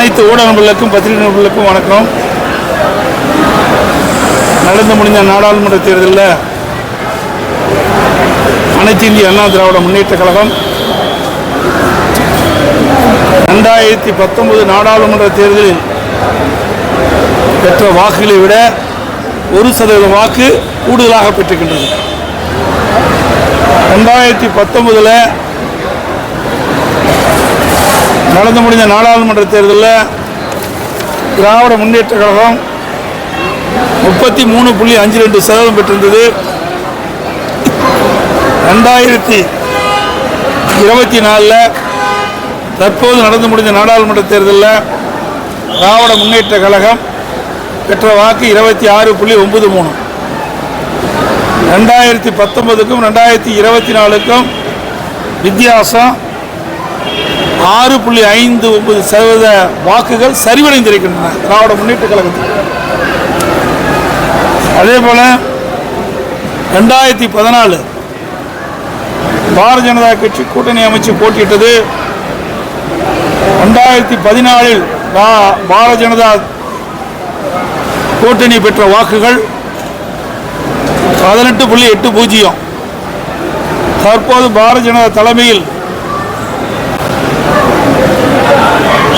அனைத்து ஊடக நண்பர்களுக்கும் பத்திரிகை நண்பர்களுக்கும் வணக்கம். நடந்து முடிந்த நாடாளுமன்ற தேர்தலில் அனைத்து இந்திய அண்ணா திராவிட முன்னேற்ற கழகம் ரெண்டாயிரத்தி பத்தொன்பது நாடாளுமன்ற தேர்தலில் பெற்ற வாக்குகளை விட ஒரு சதவீத வாக்கு கூடுதலாக பெற்றுக்கின்றது ரெண்டாயிரத்தி பத்தொன்பதில் நடந்து முடிந்த நாடாளுமன்ற தேர்தலில் திராவிட முன்னேற்ற கழகம் முப்பத்தி மூணு புள்ளி அஞ்சு ரெண்டு சதவீதம் பெற்றிருந்தது. ரெண்டாயிரத்தி இருபத்தி நாலில் தற்போது நடந்து முடிந்த நாடாளுமன்ற தேர்தலில் திராவிட முன்னேற்ற கழகம் பெற்ற வாக்கு இருபத்தி ஆறு புள்ளி ஒன்பது மூணு. ரெண்டாயிரத்தி பத்தொன்பதுக்கும் ரெண்டாயிரத்தி இருபத்தி நாலுக்கும் வித்தியாசம் ஆறு புள்ளி ஐந்து ஒன்பது சதவீத வாக்குகள் சரிவடைந்திருக்கின்றன திராவிட முன்னேற்ற கழகத்தில். அதே போல ரெண்டாயிரத்தி பதினாலு பாரதிய ஜனதா கட்சி கூட்டணி அமைச்சு போட்டியிட்டது. ரெண்டாயிரத்தி பதினாலில் பா- பாரதிய ஜனதா கூட்டணி பெற்ற வாக்குகள் பதினெட்டு புள்ளி எட்டு பூஜ்ஜியம். தற்போது பாரதிய ஜனதா தலைமையில்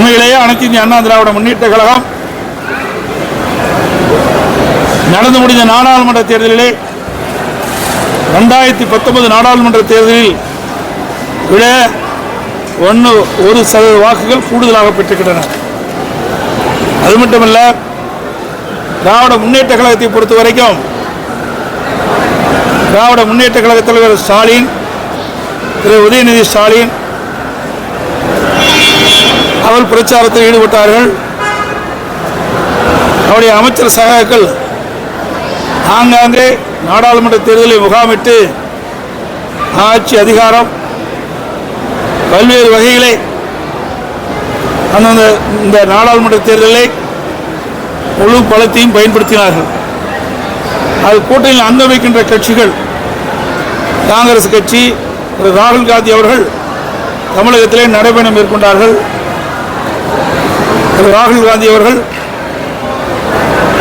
உண்மையிலேயே அனைத்து இந்திய அண்ணா திராவிட முன்னேற்ற கழகம் நடந்து முடிந்த நாடாளுமன்ற தேர்தலிலே ரெண்டாயிரத்தி பத்தொன்பது நாடாளுமன்ற தேர்தலில் விட ஒன்று ஒரு சதவீத வாக்குகள் கூடுதலாக பெற்றுக்கின்றன அது மட்டுமல்ல திராவிட முன்னேற்ற கழகத்தை பொறுத்த வரைக்கும் திராவிட முன்னேற்ற கழக தலைவர் ஸ்டாலின் திரு உதயநிதி ஸ்டாலின் அவர் பிரச்சாரத்தில் ஈடுபட்டார்கள். அவருடைய அமைச்சர் சகாக்கள் ஆங்காங்கே நாடாளுமன்ற தேர்தலை முகாமிட்டு ஆட்சி அதிகாரம் பல்வேறு வகைகளை அந்தந்த இந்த நாடாளுமன்ற தேர்தலை முழு பலத்தையும் பயன்படுத்தினார்கள். அது கூட்டணியில் அங்க வைக்கின்ற கட்சிகள் காங்கிரஸ் கட்சி திரு ராகுல் காந்தி அவர்கள் தமிழகத்திலே நடைபயணம் மேற்கொண்டார்கள். திரு ராகுல் காந்தி அவர்கள்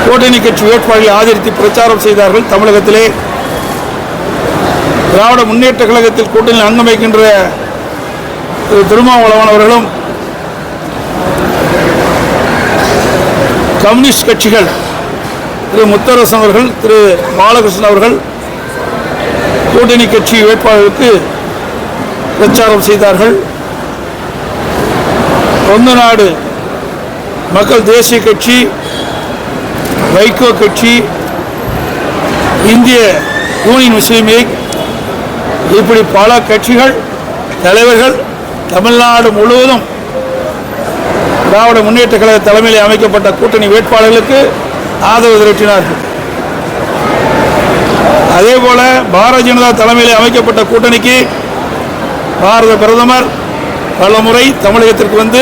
கூட்டணி கட்சி வேட்பாளர்களை ஆதரித்து பிரச்சாரம் செய்தார்கள். தமிழகத்திலே திராவிட முன்னேற்ற கழகத்தில் கூட்டணியில் அங்கம் வைக்கின்ற திரு திருமாவளவன் அவர்களும் கம்யூனிஸ்ட் கட்சிகள் திரு முத்தரசன் அவர்கள் திரு பாலகிருஷ்ணன் அவர்கள் கூட்டணி கட்சி வேட்பாளருக்கு பிரச்சாரம் செய்தார்கள். சொந்த நாடு மக்கள் தேசிய கட்சி வைகோ கட்சி இந்திய யூனியன் முஸ்லீம் லீக் இப்படி பல கட்சிகள் தலைவர்கள் தமிழ்நாடு முழுவதும் திராவிட முன்னேற்ற கழக தலைமையில் அமைக்கப்பட்ட கூட்டணி வேட்பாளர்களுக்கு ஆதரவு திரட்டினார்கள். அதே போல பாரதிய ஜனதா தலைமையில் அமைக்கப்பட்ட கூட்டணிக்கு பாரத பிரதமர் பல முறை தமிழகத்திற்கு வந்து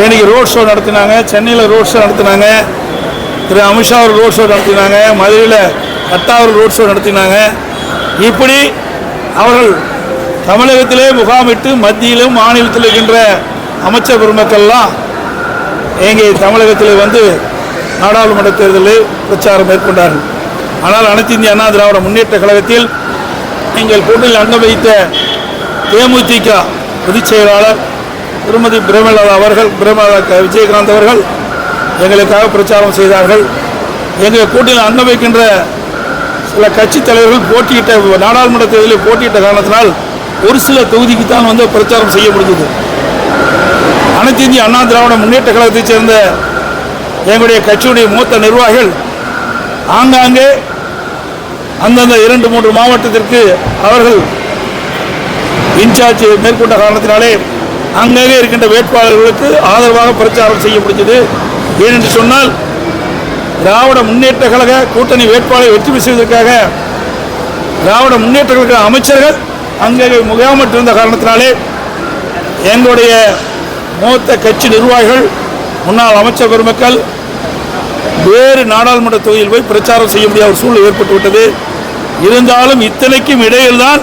இன்னைக்கு ரோட் ஷோ நடத்தினாங்க. சென்னையில் ரோட் ஷோ நடத்தினாங்க. திரு அமித்ஷா அவர் ரோட் ஷோ நடத்தினாங்க. மதுரையில் கட்டா ரோட் ஷோ நடத்தினாங்க. இப்படி அவர்கள் தமிழகத்திலே முகாமிட்டு மத்தியிலும் மாநிலத்தில் இருக்கின்ற அமைச்சர் பெருமக்கள்லாம் எங்கே தமிழகத்தில் வந்து நாடாளுமன்ற தேர்தலில் பிரச்சாரம் மேற்கொண்டார்கள். ஆனால் அனைத்து இந்திய அண்ணா திராவிட முன்னேற்ற கழகத்தில் நீங்கள் கூட்டணியில் அங்கம் வைத்த தேமுதிக பொதுச் செயலாளர் திருமதி பிரேமலதா அவர்கள் பிரேமலதா விஜயகாந்த் அவர்கள் எங்களுக்காக பிரச்சாரம் செய்தார்கள். எங்கள் கூட்டில் அங்க வைக்கின்ற சில கட்சி தலைவர்கள் போட்டியிட்ட நாடாளுமன்ற தேர்தலில் போட்டியிட்ட காரணத்தினால் ஒரு சில தொகுதிக்கு தான் வந்து பிரச்சாரம் செய்ய முடிந்தது அனைத்து இந்திய அண்ணா திராவிட முன்னேற்ற கழகத்தைச் சேர்ந்த எங்களுடைய கட்சியுடைய மூத்த நிர்வாகிகள் ஆங்காங்கே அந்தந்த இரண்டு மூன்று மாவட்டத்திற்கு அவர்கள் இன்சார்ஜ் மேற்கொண்ட காரணத்தினாலே அங்கங்கே இருக்கின்ற வேட்பாளர்களுக்கு ஆதரவாக பிரச்சாரம் செய்ய முடிஞ்சது. ஏனென்று சொன்னால் திராவிட முன்னேற்ற கழக கூட்டணி வேட்பாளரை வெற்றி செய்வதற்காக திராவிட முன்னேற்ற கழக அமைச்சர்கள் அங்கே முகாமிட்டிருந்த காரணத்தினாலே எங்களுடைய மூத்த கட்சி நிர்வாகிகள் முன்னாள் அமைச்சர் பெருமக்கள் வேறு நாடாளுமன்ற தொகுதியில் போய் பிரச்சாரம் செய்ய முடியாத ஒரு சூழ்நிலை ஏற்பட்டு விட்டது. இருந்தாலும் இத்தனைக்கும் இடையில்தான்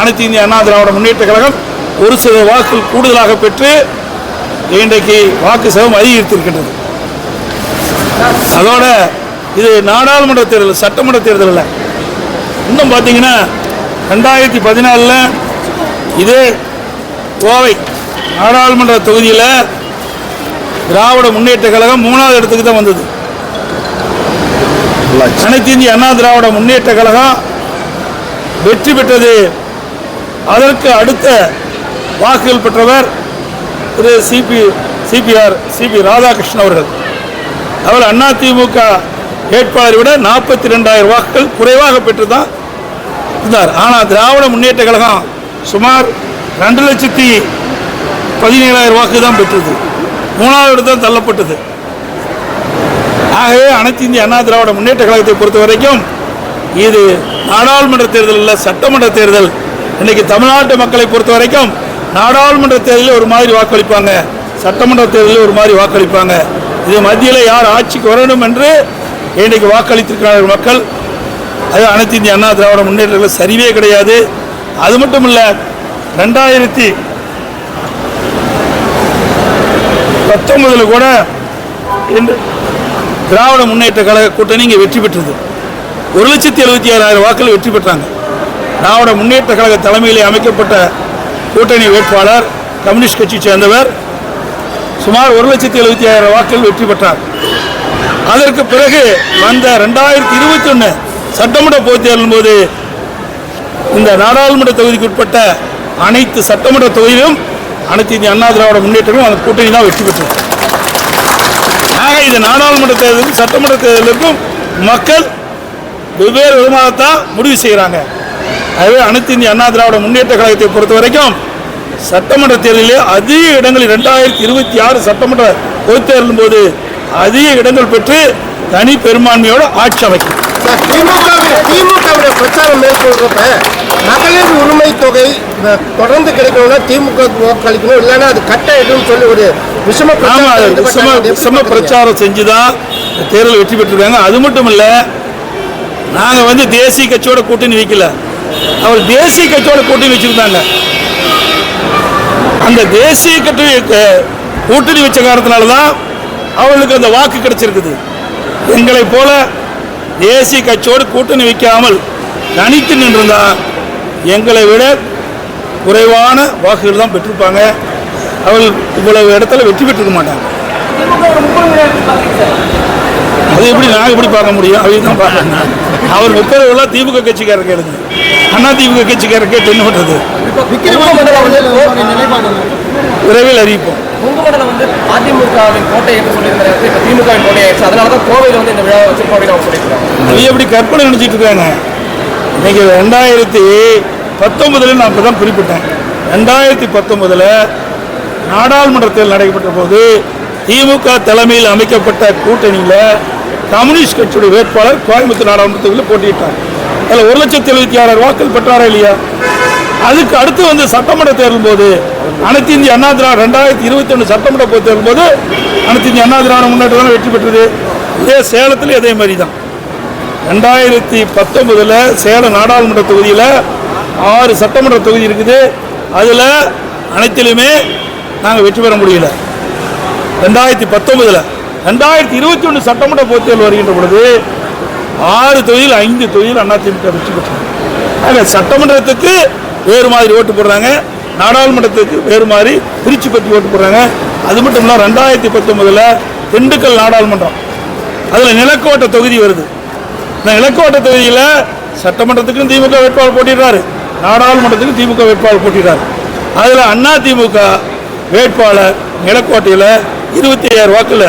அனைத்து இந்திய அண்ணா திராவிட முன்னேற்ற கழகம் ஒரு சில வாக்குகள் கூடுதலாக பெற்று இன்றைக்கு வாக்கு சதவீதம் அதிகரித்திருக்கின்றது. அதோட இது நாடாளுமன்ற தேர்தல் சட்டமன்ற தேர்தல் இல்லை இன்னும் பார்த்தீங்கன்னா ரெண்டாயிரத்தி பதினாலில் இதே கோவை நாடாளுமன்ற தொகுதியில் திராவிட முன்னேற்ற கழகம் மூணாவது இடத்துக்கு தான் வந்தது. அனைத்து இந்திய அண்ணா திராவிட முன்னேற்ற கழகம் வெற்றி பெற்றது. அதற்கு அடுத்த வாக்குகள் பெற்றவர் திரு C P C P R C P Radhakrishnan அவர்கள். அவர் அண்ணா திமுக வேட்பாளரை விட நாற்பத்தி ரெண்டாயிரம் வாக்குகள் குறைவாக பெற்று தான் இருந்தார். ஆனால் திராவிட முன்னேற்ற கழகம் சுமார் ரெண்டு லட்சத்தி பதினேழாயிரம் வாக்கு தான் பெற்றது. மூணாவது இடத்தில் தள்ளப்பட்டது. ஆகவே அனைத்து இந்திய அண்ணா திராவிட முன்னேற்ற கழகத்தை பொறுத்த வரைக்கும் இது நாடாளுமன்ற தேர்தல் இல்லை சட்டமன்ற தேர்தல். இன்னைக்கு தமிழ்நாட்டு மக்களை பொறுத்த வரைக்கும் நாடாளுமன்ற தேர்தலில் ஒரு மாதிரி வாக்களிப்பாங்க. சட்டமன்ற தேர்தலில் ஒரு மாதிரி வாக்களிப்பாங்க. இது மத்தியில் யார் ஆட்சிக்கு வரணும் என்று இன்றைக்கு வாக்களித்திருக்கிறார்கள் மக்கள். அது அனைத்து இந்திய அண்ணா திராவிட முன்னேற்ற சரிவே கிடையாது. அது மட்டும் இல்லை ரெண்டாயிரத்தி பத்தொன்பதில் கூட இன்று திராவிட முன்னேற்ற கழக கூட்டணி இங்கே வெற்றி பெற்றது. ஒரு லட்சத்தி எழுபத்தி ஏழாயிரம் வாக்கள் வெற்றி பெற்றாங்க. திராவிட முன்னேற்ற கழக தலைமையிலே அமைக்கப்பட்ட கூட்டணி வேட்பாளர் கம்யூனிஸ்ட் கட்சி சேர்ந்தவர். சுமார் ஒரு லட்சத்தி எழுபத்தி ஆயிரம் வாக்குகள் வெற்றி பெற்றார். அதற்கு பிறகு வந்த ரெண்டாயிரத்தி இருபத்தி ஒன்று சட்டமன்ற பொதுத் தேர்தலின் போது இந்த நாடாளுமன்ற தொகுதிக்கு உட்பட்ட அனைத்து சட்டமன்ற தொகுதியிலும் அனைத்து இந்திய அண்ணா திராவிட முன்னேற்றங்களும் அந்த கூட்டணி தான் வெற்றி பெற்றது. ஆக இது நாடாளுமன்ற தேர்தலுக்கும் சட்டமன்ற தேர்தலுக்கும் மக்கள் வெவ்வேறு விதமாகத்தான் முடிவு செய்கிறாங்க. ஆகவே அனைத்து இந்திய அண்ணா திராவிட முன்னேற்ற கழகத்தை பொறுத்த வரைக்கும் சட்டமன்ற தேர்தலிலே அதிக இடங்களில் ரெண்டாயிரத்தி இருபத்தி ஆறு சட்டமன்ற பொதுத் போது அதிக இடங்கள் பெற்று தனி பெரும்பான்மையோடு ஆட்சி அமைக்கும் திமுகவுடைய பிரச்சாரம் மேற்கொள்றப்ப மகளிர் உரிமை தொகை தொடர்ந்து கிடைக்கணும்னா திமுக வாக்களிக்கணும் இல்லைன்னா அது கட்டாயிடும் சொல்லி ஒரு விஷம. விஷம விஷம? பிரச்சாரம் செஞ்சு தான் தேர்தல் வெற்றி பெற்றிருக்காங்க அது மட்டும் இல்லை நாங்கள் வந்து தேசிய கட்சியோட கூட்டணி வைக்கல அவர் தேசிய கட்சியோட கூட்டணி வச்சிருந்தாங்க. அந்த தேசிய கட்சி கூட்டணி வச்ச காரணத்தினால தான் அவர்களுக்கு அந்த வாக்கு கிடைச்சிருக்குது. எங்களை போல தேசிய கட்சியோடு கூட்டணி வைக்காமல் தனித்து நின்றிருந்தா எங்களை விட குறைவான வாக்குகள் தான் பெற்றிருப்பாங்க. அவர்கள் இவ்வளவு இடத்துல வெற்றி பெற்றிருக்க மாட்டாங்க. அது எப்படி நாங்கள் எப்படி பார்க்க முடியும்? அவங்க தான் பார்க்கணும் அவர் முப்பதுலாம் திமுக கட்சிக்காரர் கேளுங்க. அண்ணா திமுக கட்சிக்காரர் கேட்டு என்ன பண்ணுறது விரைவில் அறிவிப்போம். கும்பமண்டலம் வந்து அதிமுகவின் கோட்டை என்று சொல்லியிருந்தாரு இப்போ திமுகவின் கோட்டை ஆயிடுச்சு அதனால தான் கோவையில் வந்து இந்த விழாவை வச்சிருக்கோம் அப்படின்னு அவங்க சொல்லியிருக்காங்க அது எப்படி கற்பனை நினச்சிட்டு இருக்காங்க இன்னைக்கு ரெண்டாயிரத்தி பத்தொன்பதுல நான் இப்போ தான் குறிப்பிட்டேன். ரெண்டாயிரத்தி பத்தொன்பதுல நாடாளுமன்ற தேர்தல் நடைபெற்ற போது திமுக தலைமையில் அமைக்கப்பட்ட கூட்டணியில் கம்யூனிஸ்ட் கட்சியுடைய வேட்பாளர் கோயம்புத்தூர் நாடாளுமன்ற தொகுதியில் போட்டியிட்டார். அதில் ஒரு லட்சத்தி எழுபத்தி ஆறாயிரம் வாக்கள் பெற்றாரா இல்லையா? அதுக்கு அடுத்து வந்து சட்டமன்ற தேர்தல் போது அனைத்து இந்திய அண்ணா திராவிட ரெண்டாயிரத்தி இருபத்தி ஒன்று சட்டமன்ற பொதுத் தேர்தல் போது அனைத்து இந்திய அண்ணா திராவிட முன்னேற்றம் வெற்றி பெற்றது. இதே சேலத்தில் இதே மாதிரி தான் ரெண்டாயிரத்தி பத்தொன்பதில் சேலம் நாடாளுமன்ற தொகுதியில் ஆறு சட்டமன்ற தொகுதி இருக்குது. அதில் அனைத்திலுமே நாங்கள் வெற்றி பெற முடியல. ரெண்டாயிரத்தி பத்தொன்பதில் ரெண்டாயிரத்தி இருபத்தி ஒன்று சட்டமன்ற பொதுத் தேர்தல் வருகின்ற பொழுது ஆறு தொழில் ஐந்து தொழில் அதிமுக வெற்றி பெற்றாங்க ஆக சட்டமன்றத்துக்கு வேறு மாதிரி ஓட்டு போடுறாங்க. நாடாளுமன்றத்துக்கு வேறு மாதிரி திருச்சி பற்றி ஓட்டு போடுறாங்க. அது மட்டும் இல்லை ரெண்டாயிரத்தி பத்தொன்பதில் திண்டுக்கல் நாடாளுமன்றம். அதில் நிலக்கோட்டை தொகுதி வருது. இந்த நிலக்கோட்டை தொகுதியில் சட்டமன்றத்துக்கும் திமுக வேட்பாளர் போட்டிடுறாரு. நாடாளுமன்றத்துக்கும் திமுக வேட்பாளர் போட்டிடுறாரு. அதில் அண்ணா திமுக வேட்பாளர் நிலக்கோட்டையில் இருபத்தி ஐயாயிரம் வாக்கில்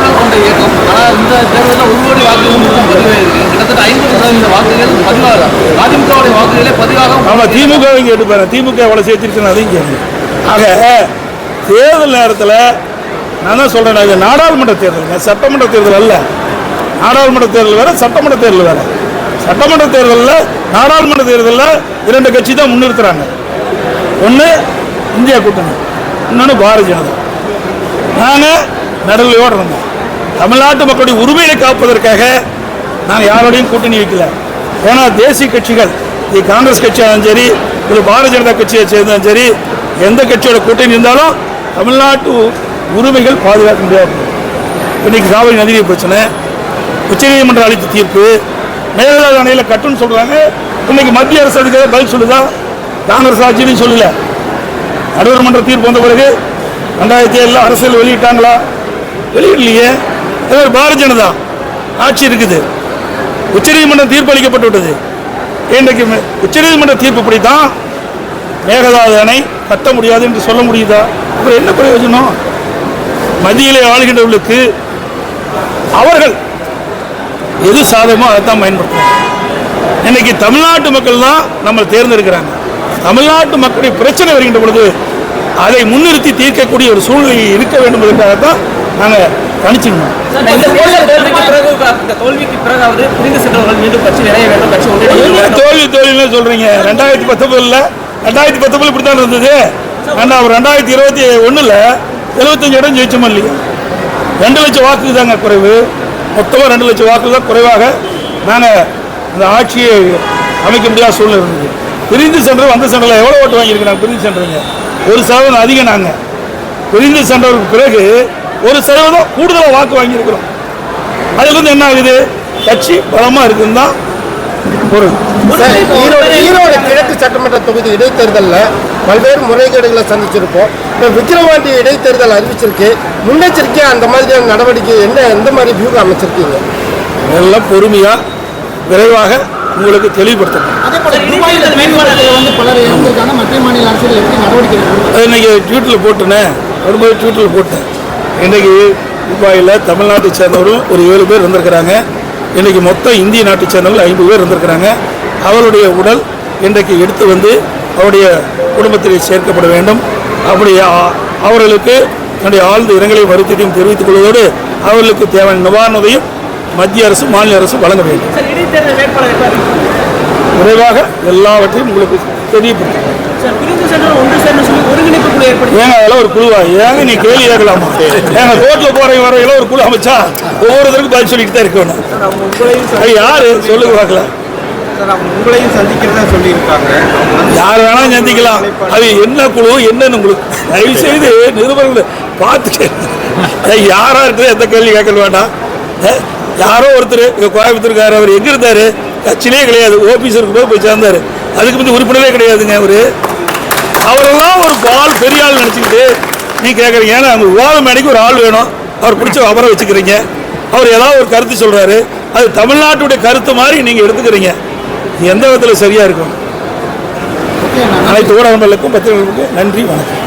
கொண்ட இயக்கம். ஆனால் இந்த தேர்தலில் ஒரு கோடி வாக்குகள் பதிவாயிருக்கு. கிட்டத்தட்ட ஐம்பது சதவீத வாக்குகள் பதிவாக அதிமுகவுடைய வாக்குகளே பதிவாக ஆமாம் திமுக இங்கே எடுப்பாரு திமுக எவ்வளோ சேர்த்திருக்குன்னு அதையும் கேட்குது ஆக தேர்தல் நேரத்தில் நான் தான் சொல்கிறேன் இது நாடாளுமன்ற தேர்தலுங்க சட்டமன்ற தேர்தல் அல்ல. நாடாளுமன்ற தேர்தல் வேற சட்டமன்ற தேர்தல் வேற. சட்டமன்ற தேர்தலில் நாடாளுமன்ற தேர்தலில் இரண்டு கட்சி தான் முன்னிறுத்துறாங்க. ஒன்று இந்தியா கூட்டணி இன்னொன்று பாரதிய ஜனதா. நாங்கள் நடுநிலையோடு இருந்தோம். தமிழ்நாட்டு மக்களுடைய உரிமையை காப்பதற்காக நாங்கள் யாரோடையும் கூட்டணி வைக்கல. ஏன்னா தேசிய கட்சிகள் இது காங்கிரஸ் கட்சியாலும் சரி இது பாரதிய ஜனதா கட்சியை சேர்ந்தாலும் சரி எந்த கட்சியோட கூட்டணி இருந்தாலும் தமிழ்நாட்டு உரிமைகள் பாதுகாக்க முடியாது. இன்னைக்கு காவிரி நதிநீர் பிரச்சனை உச்சநீதிமன்றம் அளித்த தீர்ப்பு மேலாளர் அணையில் கட்டுன்னு சொல்கிறாங்க இன்னைக்கு மத்திய அரசு அதுக்காக பதில் சொல்லுதா? காங்கிரஸ் ஆட்சியிலையும் சொல்லல. நடுவர் மன்ற தீர்ப்பு வந்த பிறகு ரெண்டாயிரத்தி ஏழில் அரசியல் வெளியிட்டாங்களா? வெளியிடலையே. பாரதிய ஜனதா ஆட்சி இருக்குது. உச்சநீதிமன்றம் தீர்ப்பு அளிக்கப்பட்டு விட்டது. இன்றைக்கு உச்சநீதிமன்ற தீர்ப்புப்படி தான் மேகதாது அணை கட்ட முடியாது என்று சொல்ல முடியுதா? அப்புறம் என்ன பிரயோஜனம்? மத்தியிலே ஆளுகின்றவர்களுக்கு அவர்கள் எது சாதகமோ அதை தான் பயன்படுத்தணும். இன்னைக்கு தமிழ்நாட்டு மக்கள் தான் நம்ம தேர்ந்தெடுக்கிறாங்க. தமிழ்நாட்டு மக்களுடைய பிரச்சனை வருகின்ற பொழுது அதை முன்னிறுத்தி தீர்க்கக்கூடிய ஒரு சூழ்நிலை இருக்க வேண்டும் என்பதற்காகத்தான் நாங்கள் வேண்டும் தோல்வி தோல்வின்னு சொல்றீங்க. ரெண்டாயிரத்தி பத்தொன்பதுல ரெண்டாயிரத்தி பத்தொன்பது இப்படி தான் இருந்தது. ஆனால் அவர் ரெண்டாயிரத்தி இருபத்தி ஒண்ணுல எழுபத்தஞ்சு இடம் ஜெயிச்சோம் இல்லையா? ரெண்டு லட்சம் வாக்கு தாங்க குறைவு. மொத்தமாக ரெண்டு லட்சம் வாக்கு தான் குறைவாக நாங்கள் அந்த ஆட்சியை அமைக்க முடியாத சூழ்நிலை இருந்தது. பிரிந்து சென்றது வந்த சென்டரில் எவ்வளோ ஓட்டு வாங்கியிருக்கிறாங்க? பிரிந்து சென்றீங்க ஒரு சதவீதம் அதிகம் நாங்கள் பிரிந்து சென்றவருக்கு பிறகு ஒரு சதவீதம் கூடுதலாக வாக்கு வாங்கியிருக்கிறோம். அதுல இருந்து என்ன ஆகுது? கட்சி பலமாக இருக்குன்னு தான் பொருள். ஈரோடு ஈரோடு கிழக்கு சட்டமன்ற தொகுதி இடைத்தேர்தலில் பல்வேறு முறைகேடுகளை சந்திச்சிருக்கோம் இப்போ விக்கிரவாண்டி இடைத்தேர்தல் அறிவிச்சிருக்கு. முன்னெச்சரிக்கையா அந்த மாதிரியான நடவடிக்கை என்ன எந்த மாதிரி வியூகம் அமைச்சிருக்கீங்க? எல்லாம் பொறுமையாக விரைவாக உங்களுக்கு தெளிவுபடுத்தணும். இன்னைக்கு ட்வீட்டில் போட்டுனேன். வரும்போது ட்வீட்டில் போட்டேன். இன்னைக்கு துபாயில் தமிழ்நாட்டை சேர்ந்தவரும் ஒரு ஏழு பேர் இருந்திருக்கிறாங்க இன்னைக்கு மொத்தம் இந்திய நாட்டை சேர்ந்தவர்கள் ஐம்பது பேர் இருந்திருக்கிறாங்க அவருடைய உடல் இன்றைக்கு எடுத்து வந்து அவருடைய குடும்பத்திலே சேர்க்கப்பட வேண்டும். அப்படி அவர்களுக்கு என்னுடைய ஆழ்ந்த இரங்கலை வருத்தத்தையும் தெரிவித்துக் கொள்வதோடு அவர்களுக்கு தேவையான நிவாரணத்தையும் மத்திய அரசு மாநில அரசு வழங்க வேண்டும். விரைவாக எல்லாவற்றையும் உங்களுக்கு தெரியப்படுத்தும் சார் பிரிந்து சென்றவர் ஒன்று சேர்ந்து சொல்லி ஒருங்கிணைப்பு குழு ஏற்படுத்தி ஏங்க அதெல்லாம் ஒரு குழுவா? ஏங்க நீ கேள்வி கேட்கலாமா? ஏங்க கோர்ட்ல போறவங்க வரவங்க ஒரு குழு அமைச்சா ஒவ்வொருத்தருக்கும் பதில் சொல்லிட்டு தான் இருக்கணும். யாரு? சொல்லுங்க பார்க்கலாம். உங்களையும் சந்திக்கிறதா சொல்லியிருக்காங்க. யார் வேணாலும் சந்திக்கலாம். அது என்ன குழு என்னன்னு உங்களுக்கு தயவு செய்து நிருபர்கள் பார்த்துட்டு யாரா இருக்குது எந்த கேள்வி கேட்க வேண்டாம். யாரோ ஒருத்தர் கோயம்புத்தூர்காரர் அவர் எங்க இருந்தாரு? கட்சியிலே கிடையாது. ஓபிஎஸ் இருக்கும்போது போய் சேர்ந்தாரு. அதுக்கு வந்து உறுப்பினரே கிடையாதுங்க அவரு. அவரெல்லாம் ஒரு ஆள் பெரிய ஆள் நினச்சிக்கிட்டு நீ கேட்குறீங்க ஏன்னா அங்கே விவாத மேடைக்கு ஒரு ஆள் வேணும். அவர் பிடிச்ச அவரை வச்சுக்கிறீங்க. அவர் ஏதாவது ஒரு கருத்து சொல்றாரு. அது தமிழ்நாட்டுடைய கருத்து மாதிரி நீங்க எடுத்துக்கிறீங்க. எந்த விதத்தில் சரியா இருக்கும்? அனைத்து ஊடகங்களுக்கும் பத்திரிகைகளுக்கும் நன்றி வணக்கம்.